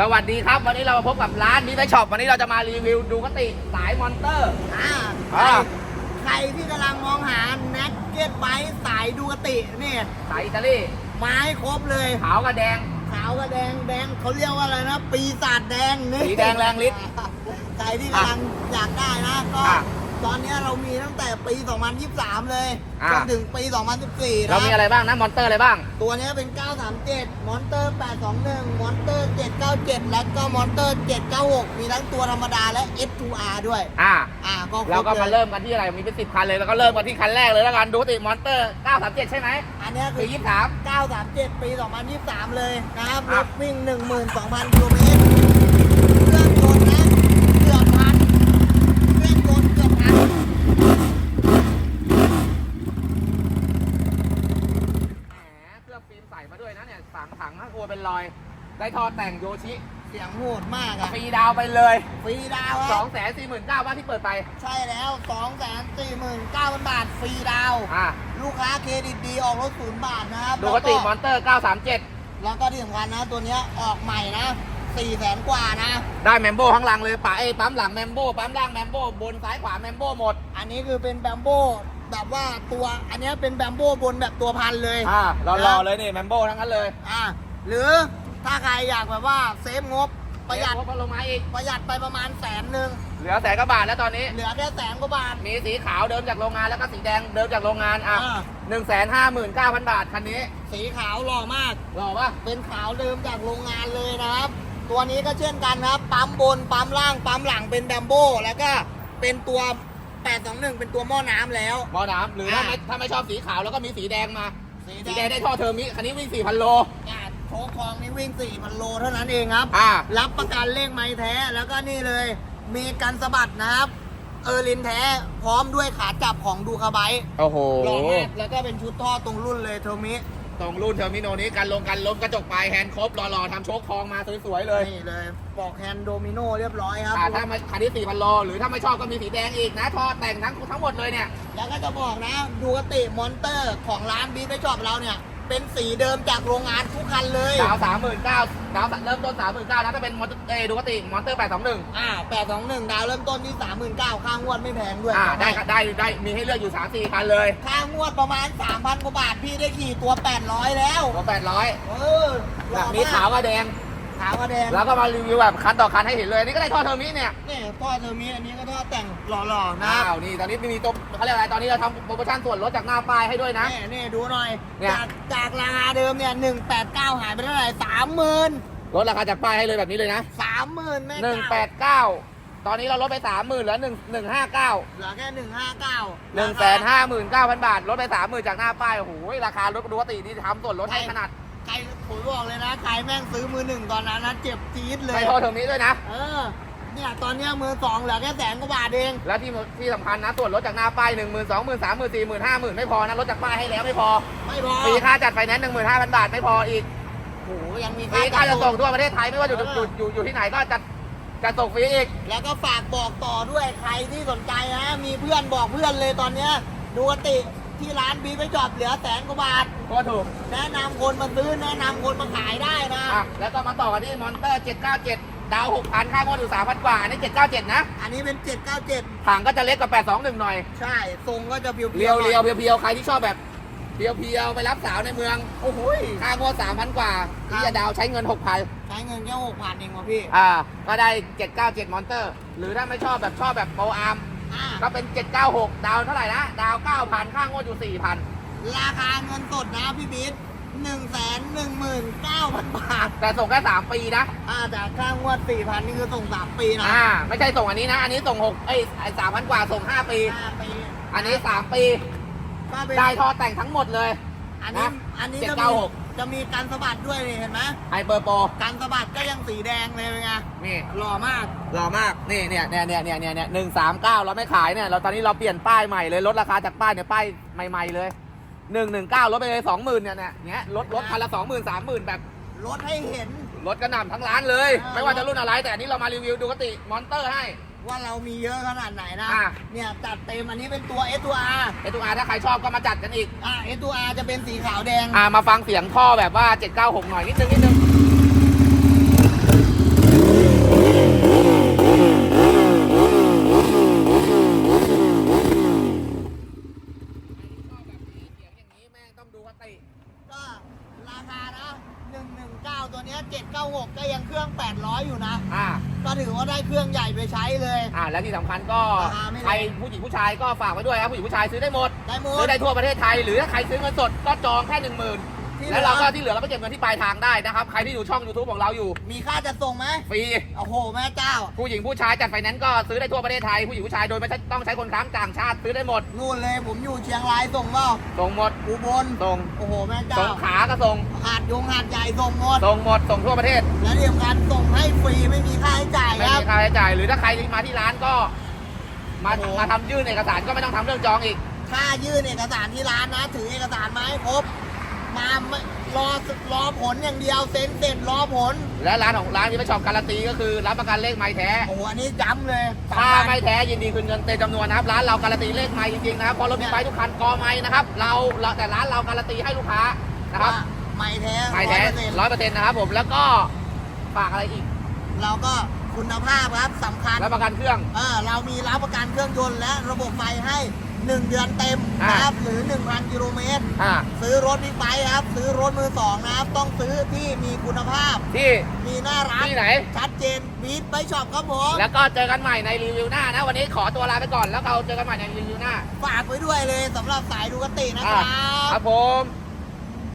สวัสดีครับ วันนี้เรามาพบกับร้านดีไซช็อปวันนี้เราจะมารีวิวดูกติสายมอนเตอร์อ่าอ่าใครที่กำลังมองหาแน็กเก็ตไบสายดูกตินี่สายอิตาลีไม้ครบเลย ขาวกับแดง ขาวกับแดงแดงเขาเรียกว่าอะไรนะ ปีศาจแดงนี่สีแดงแรงฤทธิ์ใครที่กำลังอยากได้นะก็อะ ตอนนี้เรามีตั้งแต่ปี 2023 เลยอะจนถึงปี 2014เรามีอะไรบ้างนะมอนเตอร์อะไรบ้าง ตัวนี้เป็น 937 มอนเตอร์ 821 มอนเตอร์ 797 และก็มอนเตอร์ 796 มีทั้งตัวธรรมดาและ S2R ด้วย อ่า อ่าก็คบเราก็มาลยเริ่มกันที่อะไร มีเป็นสิบคันเลย แล้วก็เริ่มกันที่คันแรกเลยแล้วกัน ดูกติมอนเตอร์ 937 ใช่ไหมอันเนี้ยคืคืออยี่สิบสาม937 ปี 2023 เลยนะครับ ครรับ ถวิ่ง 12,000กิโลเมตรเครื่องยนต์นะเกือบพันเครื่องยนต์เกือบพัน แหมเครื่องฟิล์มใส่มาด้วยนะเนี่ย สามถังนะกลัวเป็นรอย ได้ท่อแต่งโยชิเสียงโหดมากอะฟรีดาวไปเลยฟรีดาวอะ2 4 4 9 0 0 0ว่าที่เปิดไปใช่แล้ว249,000บาทฟรีดาว อ่าลูกค้าเครดิตดีออกรถศูนย์บาทนะครับดูกติมแล้อวนเตอร์937แล้วก็ที่สำคัญนะ ตัวเนี้ยออกใหม่นะ4แสนกว่านะ ได้แมมโบ้ข้างหลังเลยป่าเอ้ยปั๊มหลังแมมโบ้ปั๊มล่างแมมโบ้บนซ้ายขวาแมมโบ้หมด อันนี้คือเป็นแบมโบ แบบว่าตัวอันเนี้ยเป็นแบมโบบนแบบตัวพันเลยอ่ารอๆเลยนี่แมมโบ้ทั้งนั้นเลยอ่าหรือถ้าใครอยากแบบว่าเซฟงบประหยัดเดี๋วก็ลงมาอีก ประหยัดไปประมาณแสนหนึ่งเหลือแสนกว่าบาทแล้วตอนนี้ เหลือแค่แสนกว่าบาท มีสีขาวเดิมจากโรงงานแล้วก็สีแดงเดิมจากโรงงานอะอ่า หนึ่งแสนห้าหมื่นเก้าพันบาทคันนี้สีขาวหล่อมากรอปะเป็นขาวเดิมจากโรงงานเลยนะครับ ตัวนี้ก็เช่นกันครับ ปั๊มบน ปั๊มล่าง ปั๊มหลังเป็นแบมโบแล้วก็เป็นตัว 821เป็นตัวหม้อน้ำแล้ว หมอน้ำหรือถ้าอ่าไม่ถ้าไม่ชอบสีขาวแล้วก็มีสีแดงมา สีสีแดงได้ท่อเทอร์มิคันนี้วิ่งสี่พันโล อ่าโชคคองนี่วิ่ง4,000โลเท่านั้นเองครับ อ่า รับประกันเลขไม้แท้แล้วก็นี่เลย มีกันสะบัดนะครับ เออร์ลินแท้พร้อมด้วยขาจับของดูคาไบต์โอ้โห หล่อมากแล้วก็เป็นชุดท่อตรงรุ่นเลยเทอร์มิ ตรงรุ่นเทอร์มิโนนี้กันลงกันล้มกระจกปลายแฮนด์ครบหล่อๆทำโชคทองมาสวยๆเลยนี่เลยปอกแฮนด์โดมิโนเรียบร้อยครับอ่าถ้าไม่คันนี้สี่พันโลหรือถ้าไม่ชอบก็มีสีแดงอีกนะท่อแต่งทั้งทั้งหมดเลยเนี่ยแล้วก็จะบอกนะดูกติมอนเตอร์ของร้านบีทไปจอบเราเนี่ย เป็นสีเดิมจากโรงงานทุกคันเลยดาวสามหมื่นเก้าดาวเริ่มต้นสามหมื่นเก้านะถ้าเป็นมอเตอร์เอดูกติมอนเตอร์แปดสองหนึ่งอ่า821ดาวเริ่มต้นที่39,000ค่างวดไม่แพงด้วยอ่าได้ได้ได้มีให้เลือกอยู่สามสี่คันเลย ค่างวดประมาณ3,000กว่าบาทพี่ได้ขี่ตัว800แล้วตัวแปดร้อยเออหล่อมีมากขาวกับแดง ขาวกับแดงแล้วก็มารีวิวแบบคันต่อคันให้เห็นเลยนี่ก็ได้ท่อเทอร์มิเนี่ย นี่ท่อเทอร์มิอันนี้ก็ท่อแต่งหล่อๆนะอ้าวนี่ตอนนี้มีตัวเขาเรียกอะไรตอนนี้เราทำโปรโมชั่นส่วนลดจากหน้าป้ายให้ด้วยนะ นี่นี่ดูหน่อย เนี่ย จากจากราคาเดิมเนี่ย189หายไปเท่าไหร่30,000ลดราคาจากป้ายให้เลยแบบนี้เลยนะ30,000แม่หนึ่งแปดเก้าเก้าตอนนี้เราลดไปสามหมื่นเหลือหนึ่งหนึ่งห้าเก้าเหลือแค่159หนึ่งแสนห้าหมื่นเก้าพันบาทลดไปสามหมื่นจากหน้าป้ายโอ้โหราคารถปกตินี่ทำส่วนลดให้ขนาด ใคร ผมบอกเลยนะใครแม่งซื้อมือหนึ่งตอนนั้นนะเจ็บจี๊ดเลยไม่ท่อเทอร์มิด้วยนะ เออ เนี่ยตอนเนี้ยมือสองเหลือแค่แสนกว่าบาทเอง แล้วที่ที่สำคัญนะส่วนลดจากหน้าป้ายหนึ่งหมื่นสองหมื่นสามหมื่นสี่หมื่นห้าหมื่นไม่พอนะลดจากป้ายให้แล้วไม่พอไม่พอฟรีค่าจัดไฟแนนซ์หนึ่งหมื่นห้าพันบาทไม่พออีกโอ้โหยังมีฟรีค่าจะดส่งทั่วประเทศไทยไม่ว่าอยู่อยู่อยู่อยู่ที่ไหนก็จะจะส่งฟรีอีก แล้วก็ฝากบอกต่อด้วยใครที่สนใจนะ มีเพื่อนบอกเพื่อนเลยตอนเนี้ยดูกติที่ร้านบีไปจอบเหลือแสนกว่าบาท ก็ถูกแนะนำคนมาซื้อแนะนำคนมาขายได้นะอะแล้วก็มาต่อกันที่มอนเตอร์ 797 ดาว 6,000 ค่างวดอยู่3,000กว่า อันนี้ 797 นะ อันนี้เป็น 797 ถังก็จะเล็กกว่า 821 หน่อย ใช่ทรงก็จะเพียวๆเรียวหน่อเรียวเพียวเพียวใครที่ชอบแบบเพียวเพียวไปรับสาวในเมือง โอ้โหยค่างวด3,000 กว่าครับที่จะดาวใช้เงิน 6,000 ใช้เงินแค่หกพันเองวะพี่อ่า ก็ได้ 797 มอนเตอร์ หรือถ้าไม่ชอบแบบชอบแบบโปรอาร์ม อ่าก็เป็น 796 ดาวเท่าไหร่นะ ดาว 9,000 ค่างวดอยู่ 4,000 ราคาเงินสดนะพี่บิ๊ดหนึ่งแสนหนึ่งหมื่นเก้าพันบาท แต่ส่งแค่3ปีนะ อ่าแต่ค่างวดสี่พันนี่คือส่งสามปีนะอ่า ไม่ใช่ส่งอันนี้นะ อันนี้ส่ง6เอ้ย3,000กว่าส่ง5ปี ห้าปีอันนี้3ปี ก็เป็นได้ท่อแต่งทั้งหมดเลย อันนี้นะอันนี้เจ็ดจะเก้ามีหกจะมีการสะบัดด้วยนี่เห็นไหมไฮเปอร์โปรการสะบัดก็ยังสีแดงเลยเป็นไงนี่หล่อมากหล่อมาก นี่เนี่ยเนี่ยเนี่ยเนี่ยเนี่ยหนึ่งสามเก้าเราไม่ขายเนี่ย เราตอนนี้เราเปลี่ยนป้ายใหม่เลย ลดราคาจากป้ายเนี่ยป้ายใหม่ ๆเลย หนึ่งหนึ่งเก้าลดไปเลยสองหมื่นเนี่ยเนี่ยเนี้ยลดลดคันละสองหมื่นสามหมื่นแบบรถให้เห็น ลดกระหน่ำทั้งร้านเลย อ่า ไม่ว่าจะรุ่นอะไร แต่อันนี้เรามารีวิวดูกติมอนเตอร์ให้ ว่าเรามีเยอะขนาดไหนนะ อะ เนี่ยจัดเต็มอันนี้เป็นตัว S ตัว R ไอตัวอาถ้าใครชอบก็มาจัดกันอีก อ่า S ตัว R จะเป็นสีขาวแดง อ่ามาฟังเสียงท่อแบบว่า 796 หน่อยนิดนึงนิดนึง ต้องดูคติ ก็ราคานะ 119 ตัวเนี้ย796 ก็ยังเครื่อง 800 อยู่นะ อ่า ก็ถือว่าได้เครื่องใหญ่ไปใช้เลย อ่า และที่สำคัญก็ราคาไม่แรง ใครผู้หญิงผู้ชายก็ฝากไว้ด้วยครับผู้หญิงผู้ชายซื้อได้หมด ได้หมซื้ดอได้ทั่วประเทศไทย หรือถ้าใครซื้อเงินสดก็จองแค่หนึ่งหมื่น ที่แล้วเราเหก็ลือที่เหลือเราไปเก็บเงินที่ปลายทางได้นะครับ ใครที่อยู่ช่อง YouTube ของเราอยู่มีค่าจะส่งไหมฟรี โอ้โห แม่เจ้า ผู้หญิงผู้ชายจัดไฟแนนซ์ก็ซื้อได้ทั่วประเทศไทย ผู้หญิงผู้ชายโดยไม่ต้องใช้คนค้ำต่างชาติซื้อได้หมด นู่นเลยผมอยู่เชียงรายส่งเปล่าส่งหมด อุบลส่ง โอ้โห แม่เจ้าส่งขาก็ส่ง หาดยงหาดใหญ่ส่งหมด ส่งหมด ส่งทั่วประเทศ และที่สำคัญส่งให้ฟรีไม่มีค่าใช้จ่ายไม่ครับ มีค่าใช้จ่าย หรือถ้าใครมาที่ร้านก็ มาโอ้โห มาทำยื่นเอกสารก็ไม่ต้องทำเรื่องจองอีก ค่ายื่นเอกสารที่ร้านนะ ถือเอกสารมาให้ครบ มาไม่รอรอผลอย่างเดียวเซ็นเสร็จรอผล และร้านของร้านมีประชอบการันตีก็คือรับประกันเลขไม้แท้ โอ้โหอันนี้ย้ำเลยถ้าสำคัญไม่แท้ยินดีคืนเงินเต็มจำนวนนะครับ ร้านเราการันตีเลขไม้จริงๆนะครับเพราะรถมีไฟทุกคันกอไม้นะครับ เราเราแต่ร้านเราการันตีให้ลูกค้านะครับว่าไม่แท้ไม้แท้100%ร้อยเปอร์เซ็นต์นะครับผมแล้วก็ฝากอะไรอีก เราก็คุณภาพครับสำคัญรับประกันเครื่องเออเรามีรับประกันเครื่องยนต์และระบบไฟให้ 1 เดือนเต็มนะครับหรือ 1,000กิโลเมตร อ่าซื้อรถบิ๊กไบค์ครับ ซื้อรถมือสองนะครับ ต้องซื้อที่มีคุณภาพ ที่ มีหน้าร้านที่ไหน ชัดเจนบีทไปช็อปครับผม แล้วก็เจอกันใหม่ในรีวิวหน้านะ วันนี้ขอตัวลาไปก่อนแล้วเราเจอกันใหม่ในรีวิวหน้าฝากไว้ด้วยเลยสำหรับสายดูกตินะคอ่ารับ ครับผม